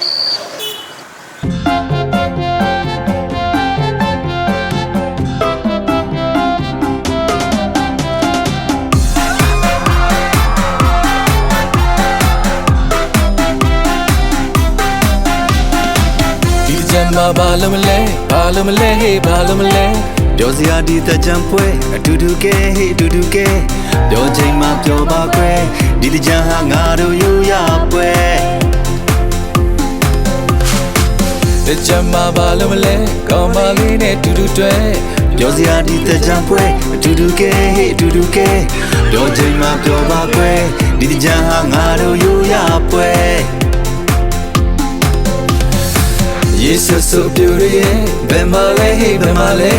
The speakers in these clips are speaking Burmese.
ဒီကြမ်းမှာဘာလို့မလဲဘာလို့မလဲဟေးဘာလို့မလဲပြောစရာဒီတကြံပွဲအတူတူကဲဟေးအတူတူကဲပြောချိန်မှာပြောပါကွယ်ဒီတကြံဟာငါတို့ယူရပွဲ ဒီကြမ်းမှာဘာလို့မလဲကောင်းပါလေးနဲ့တူတူတွဲပြောစရာဒီတကြံပွဲအတူတူကဲဟေးအတူတူကဲပြောချိန်မှာပြောပါကွယ်ဒီတကြံဟာငါတို့ယူရပွဲယေဆုစုပြူရဲ့ဘယ်မှာလဲဟေးဘယ်မှာလဲ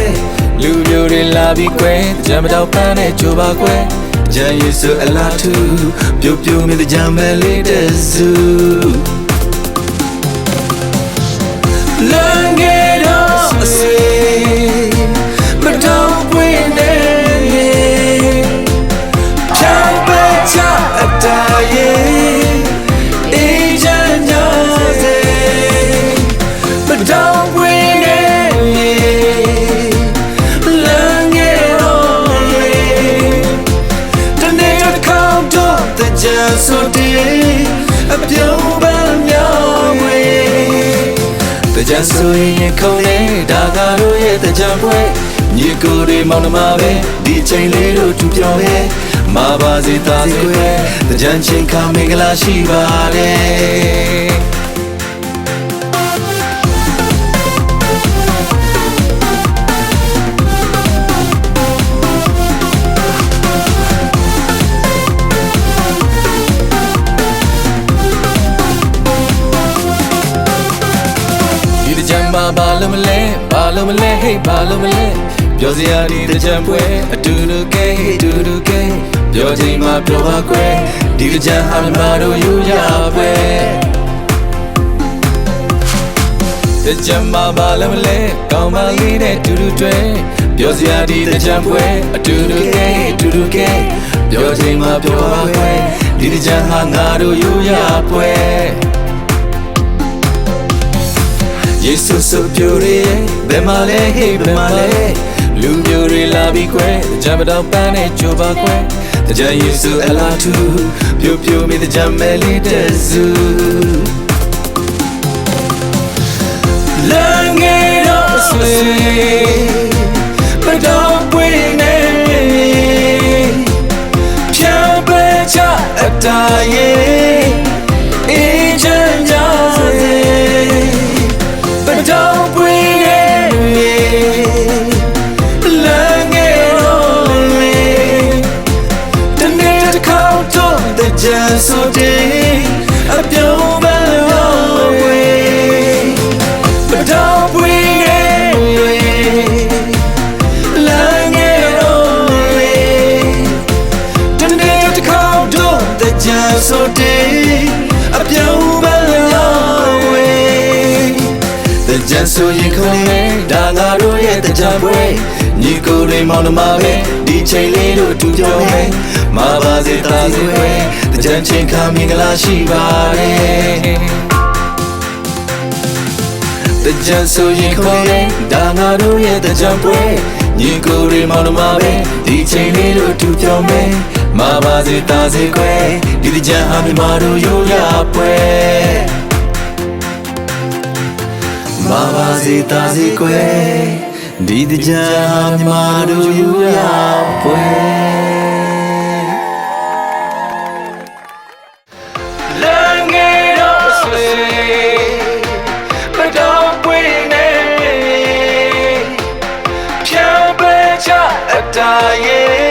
လူပြိုတွေလာပြီးကွယ်ကြမ်းမတော့ပန်းနဲ့ကြိုပါကွယ်ဂျန်ယေဆုအလာတူပြိုပြိုမြတဲ့ကြံမဲလေးတဲ့ဇူ တကြံဆိုရင်ခုံနေဒါကတို့ရဲ့တကြံပွဲညီကိုတွေမောင်နှမပဲဒီချိန်လေးတို့သူပြောပဲမပါစေသားစေကွယ်တကြံချင်းခမင်္ဂလာရှိပါတ ဘာလို့မလဲဘာလို့မလဲဟေးဘာလို့မလဲပြောစရာဒီတကြံပွဲအတူတူကဲဟေးအတူတူကဲပြောချိန်မှာပြောပါကွယ်ဒီတကြံဟာမြမတို့ယူရပွဲတကြံမှာဘာလို့မလဲကောင်းပါလေးနဲ့တူတူတွဲပြောစရာဒီတကြံပွဲအတူတူကဲဟေးအတူတူကဲပြောချိန်မှာပြောပါကွယ်ဒီတကြံဟာငါတို့ယူရပွဲ ယေဆုစုပြိုရဲဘယ်မှာလဲဟေးဘယ်မှာလဲလူပြိုတွေလာပြီးကွယ်ကြံမတော့ပန်းနဲ့ကြိုပါကွယ်တကြံယေဆုအလာတူပြိုပြိုမိတကြံမဲလေးတဲ့ဇူလမ်းငယ်တော့ဆွေ just so day A pure way But don't bring it Langero The need to count to the just so day A pure way တကြံဆိုရင်ခုန်နေဒါငါတို့ရဲ့တကြံပွဲညီကိုတွေမောင်နှမပဲဒီချိန်လေးတို့တူပြောမယ်မပါစေသားစေပဲတ ကြံချင်းခါမင်္ဂလာရှိပါတယ်တကြံဆိုရင်ခုန်နေဒါငါတို့ရဲ့တကြံပွဲညီကိုတွေမောင်နှမပဲဒီချိန်လေးတို့တူပြောမယ်မပါစေသားစေကွယ်ဒီတကြံဟာမြမတို့ရိုးရပွဲမပါစေတာစေကွယ်ဒီတကြံမြမတို့ယူရပွဲ ချအတားရဲ့